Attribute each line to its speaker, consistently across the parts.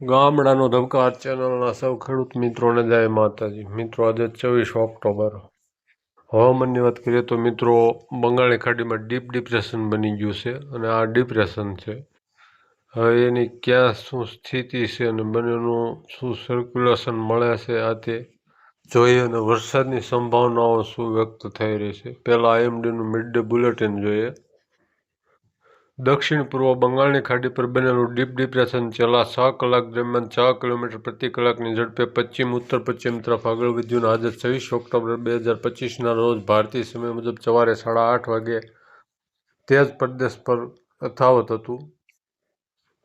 Speaker 1: ગામડાનો ધબકાર ચેનલના સૌ ખેડૂત મિત્રોને જય માતાજી. મિત્રો, આજે ચોવીસ ઓક્ટોબર. હવામાનની વાત કરીએ તો મિત્રો બંગાળની ખાડીમાં ડીપ ડિપ્રેશન બની ગયું છે અને આ ડિપ્રેશન છે. હવે એની ક્યાં શું સ્થિતિ છે અને બંનેનું શું સર્ક્યુલેશન મળે છે આ તે જોઈએ અને વરસાદની સંભાવનાઓ શું વ્યક્ત થઈ રહી છે. પહેલાં આઈએમડીનું મિડ ડે બુલેટિન જોઈએ. દક્ષિણ પૂર્વ બંગાળની ખાડી પર બનેલું ડીપ ડિપ્રેશન છેલ્લા છ કલાક દરમિયાન છ કિલોમીટર પ્રતિ કલાકની ઝડપે પશ્ચિમ, ઉત્તર, પશ્ચિમ તરફ આગળ વધ્યું આજે છવ્વીસ ઓક્ટોબર બે હજાર પચીસના રોજ ભારતીય સમય મુજબ સવારે સાડા આઠ વાગે તેજ પ્રદેશ પર યથાવત હતું.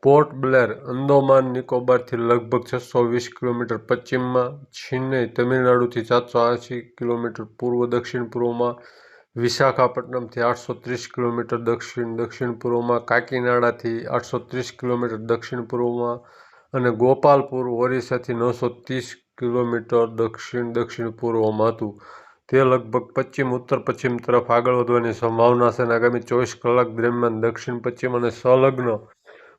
Speaker 1: પોર્ટ બ્લેર, અંદોમાન, નિકોબારથી લગભગ છસો વીસ કિલોમીટર પશ્ચિમમાં, ચેન્નઈ, તમિલનાડુથી સાતસો એંશી કિલોમીટર પૂર્વ દક્ષિણ પૂર્વમાં વિશાખાપટ્ટનમથી આઠસો ત્રીસ કિલોમીટર દક્ષિણ દક્ષિણ પૂર્વમાં કાકીનાડાથી આઠસો ત્રીસ કિલોમીટર દક્ષિણ પૂર્વમાં અને ગોપાલપુર, ઓરિસ્સાથી નવસો ત્રીસ કિલોમીટર દક્ષિણ દક્ષિણ પૂર્વમાં હતું. તે લગભગ પશ્ચિમ, ઉત્તર પશ્ચિમ તરફ આગળ વધવાની સંભાવના છે અને આગામી ચોવીસ કલાક દરમિયાન દક્ષિણ, પશ્ચિમ અને સંલગ્ન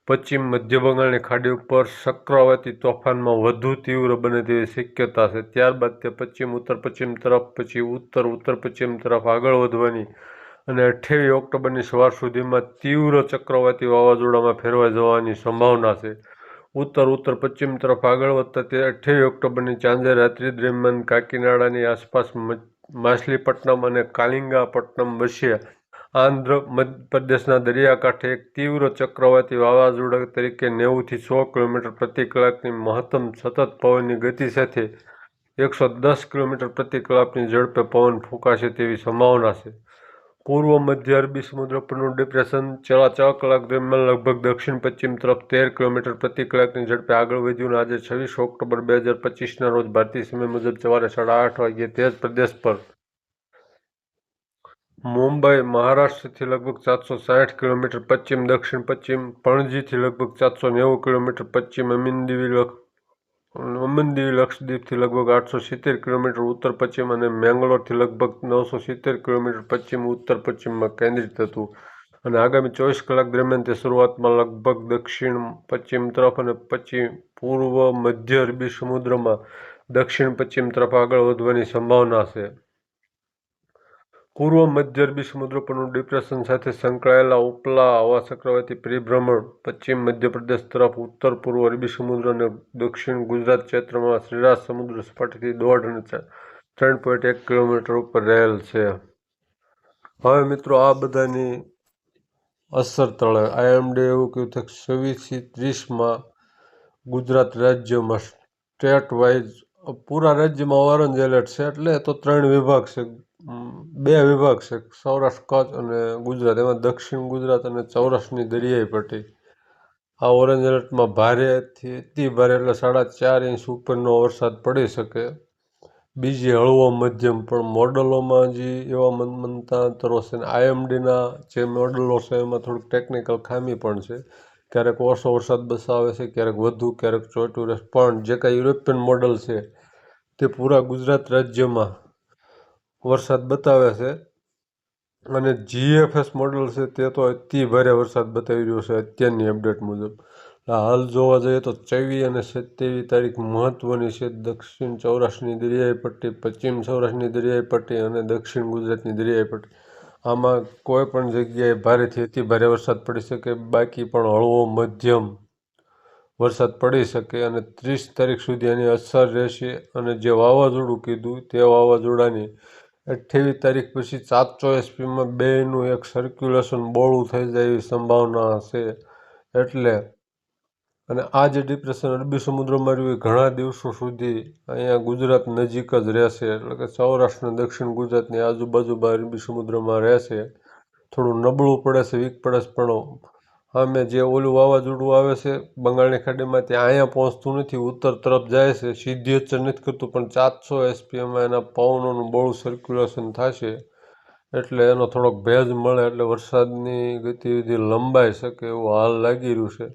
Speaker 1: પશ્ચિમ મધ્ય બંગાળની ખાડી ઉપર ચક્રવાતી તોફાનમાં વધુ તીવ્ર બને તેવી શક્યતા છે. ત્યારબાદ તે પશ્ચિમ, ઉત્તર પશ્ચિમ તરફ, પછી ઉત્તર ઉત્તર પશ્ચિમ તરફ આગળ વધવાની અને અઠ્યાવીસ ઓક્ટોબરની સવાર સુધીમાં તીવ્ર ચક્રવાતી વાવાઝોડામાં ફેરવાઈ જવાની સંભાવના છે. ઉત્તર ઉત્તર પશ્ચિમ તરફ આગળ વધતા તે અઠ્યાવીસ ઓક્ટોબરની ચાંદે રાત્રિ દરમિયાન કાકીનાડાની આસપાસ માછલીપટ્ટનમ અને કાલિંગાપટ્ટનમ વચ્ચે આંધ્ર મધ્યપ્રદેશના દરિયાકાંઠે એક તીવ્ર ચક્રવાતી વાવાઝોડા તરીકે નેવુંથી સો કિલોમીટર પ્રતિ કલાકની મહત્તમ સતત પવનની ગતિ સાથે એકસો દસ કિલોમીટર પ્રતિ કલાકની ઝડપે પવન ફૂંકાશે તેવી સંભાવના છે. પૂર્વ મધ્ય અરબી સમુદ્ર પરનું ડિપ્રેશન છેલ્લા છ કલાક દરમિયાન લગભગ દક્ષિણ પશ્ચિમ તરફ તેર કિલોમીટર પ્રતિ કલાકની ઝડપે આગળ વધ્યું અને આજે છવ્વીસ ઓક્ટોબર બે હજાર પચીસના રોજ ભારતીય સમય મુજબ સવારે સાડા આઠ વાગ્યે તેજ પ્રદેશ પર મુંબઈ, મહારાષ્ટ્રથી લગભગ સાતસો સાઠ કિલોમીટર પશ્ચિમ, દક્ષિણ પશ્ચિમ, પણજીથી લગભગ સાતસો નેવું કિલોમીટર પશ્ચિમ અમીનદીવી અમનદીવી લક્ષદ્વીપથી લગભગ આઠસો સિત્તેર કિલોમીટર ઉત્તર પશ્ચિમ અને મેંગલોરથી લગભગ નવસો સિત્તેર કિલોમીટર પશ્ચિમ, ઉત્તર પશ્ચિમમાં કેન્દ્રિત હતું. અને આગામી ચોવીસ કલાક દરમિયાન તે શરૂઆતમાં લગભગ દક્ષિણ પશ્ચિમ તરફ અને પશ્ચિમ પૂર્વ મધ્ય અરબી સમુદ્રમાં દક્ષિણ પશ્ચિમ તરફ આગળ વધવાની સંભાવના છે. પૂર્વ મધ્ય અરબી સમુદ્ર પરનું ડિપ્રેશન સાથે સંકળાયેલા ઉપલા હવા ચક્રવાતી પરિભ્રમણ, પશ્ચિમ મધ્યપ્રદેશ તરફ, ઉત્તર પૂર્વ અરબી સમુદ્ર અને દક્ષિણ ગુજરાત ક્ષેત્રમાં શ્રીરાજ સમુદ્ર સપાટીથી દોઢ અને ત્રણ પોઈન્ટ એક કિલોમીટર ઉપર રહેલ છે. હવે મિત્રો આ બધાની અસર તળે. આઈએમડી એવું કહ્યું છે કે છવ્વીસથી ત્રીસમાં ગુજરાત રાજ્યમાં સ્ટેટ વાઇઝ પૂરા રાજ્યમાં ઓરેન્જ એલર્ટ છે એટલે તો ત્રણ વિભાગ છે. બે વિભાગ છે, સૌરાષ્ટ્ર, કચ્છ અને ગુજરાત. એમાં દક્ષિણ ગુજરાત અને સૌરાષ્ટ્રની દરિયાઈ પટ્ટી. આ ઓરેન્જ એલર્ટમાં ભારેથી અતિ ભારે, એટલે સાડા ચાર ઇંચ ઉપરનો વરસાદ પડી શકે. બીજી હળવો મધ્યમ પણ મોડલોમાં જે એવા મનમંતાંતરો છે. ને આઈએમડીના જે મોડલો છે, એમાં થોડુંક ટેકનિકલ ખામી પણ છે. ક્યારેક ઓછો વરસાદ બસાવે છે, ક્યારેક વધુ, ક્યારેક ચોટું રહે પણ જે કાંઈ યુરોપિયન મોડલ છે, તે પૂરા ગુજરાત રાજ્યમાં વરસાદ બતાવે છે. અને જીએફએસ મોડલ છે તે તો અતિ ભારે વરસાદ બતાવી રહ્યો છે અત્યારની અપડેટ મુજબ. હાલ જોવા જઈએ તો ચોવીસ અને સત્યાવીસ તારીખ મહત્ત્વની છે. દક્ષિણ સૌરાષ્ટ્રની દરિયાઈ પટ્ટી, પશ્ચિમ સૌરાષ્ટ્રની દરિયાઈ પટ્ટી અને દક્ષિણ ગુજરાતની દરિયાઈ પટ્ટી. આમાં કોઈ પણ જગ્યાએ ભારેથી અતિ ભારે વરસાદ પડી શકે, બાકી પણ હળવો મધ્યમ વરસાદ પડી શકે અને ત્રીસ તારીખ સુધી એની અસર રહેશે. અને જે વાવાઝોડું કીધું તે વાવાઝોડાની અઠ્યાવીસ તારીખ પછી સાતસો એસપીમાં બેનું એક સર્ક્યુલેશન બોળું થઈ જાય એવી સંભાવના છે એટલે અને આ જે ડિપ્રેશન અરબી સમુદ્રમાં રહ્યું ઘણા દિવસો સુધી અહીંયા ગુજરાત નજીક જ રહેશે. એટલે કે સૌરાષ્ટ્ર દક્ષિણ ગુજરાતની આજુબાજુ અરબી સમુદ્રમાં રહેશે. થોડું નબળું પડે છે, વીક પડે છે, પણ સામે જે ઓલું વાવાઝોડું આવે છે, બંગાળની ખાડીમાં ત્યાં અહીંયા પહોંચતું નથી, ઉત્તર તરફ જાય છે. સીધી અસર નથી કરતું, પણ ચારસો એસપીએમાં એના પવનોનું બહુ સર્ક્યુલેશન થશે. એટલે એનો થોડોક ભેજ મળે, એટલે વરસાદની ગતિવિધિ લંબાઈ શકે એવું હાલ લાગી રહ્યું છે.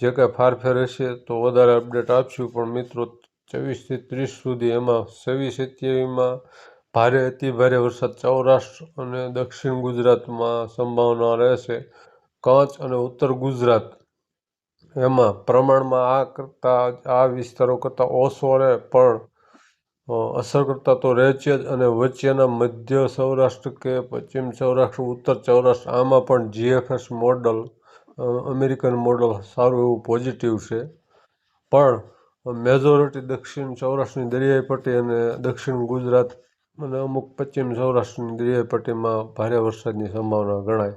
Speaker 1: જે કાંઈ ફારફેર હશે તો વધારે અપડેટ આપશું, પણ મિત્રો ચોવીસથી ત્રીસ સુધી એમાં છવ્વીસ સત્યાવીસમાં ભારે અતિ ભારે વરસાદ સૌરાષ્ટ્ર અને દક્ષિણ ગુજરાતમાં સંભાવના રહેશે. કચ્છ અને ઉત્તર ગુજરાત. એમાં પ્રમાણમાં આ કરતાં, આ વિસ્તારો કરતાં ઓસોરે પણ અસર કરતાં તો રહે છે જ અને વચ્ચેના મધ્ય સૌરાષ્ટ્ર કે પશ્ચિમ સૌરાષ્ટ્ર, ઉત્તર સૌરાષ્ટ્ર, આમાં પણ જીએફએસ મોડલ અમેરિકન મોડલ સારું એવું પોઝિટિવ છે. પણ મેજોરિટી દક્ષિણ સૌરાષ્ટ્રની દરિયાઈ પટ્ટી અને દક્ષિણ ગુજરાત અને અમુક પશ્ચિમ સૌરાષ્ટ્રની દરિયાઈ પટ્ટીમાં ભારે વરસાદની સંભાવના ગણાય.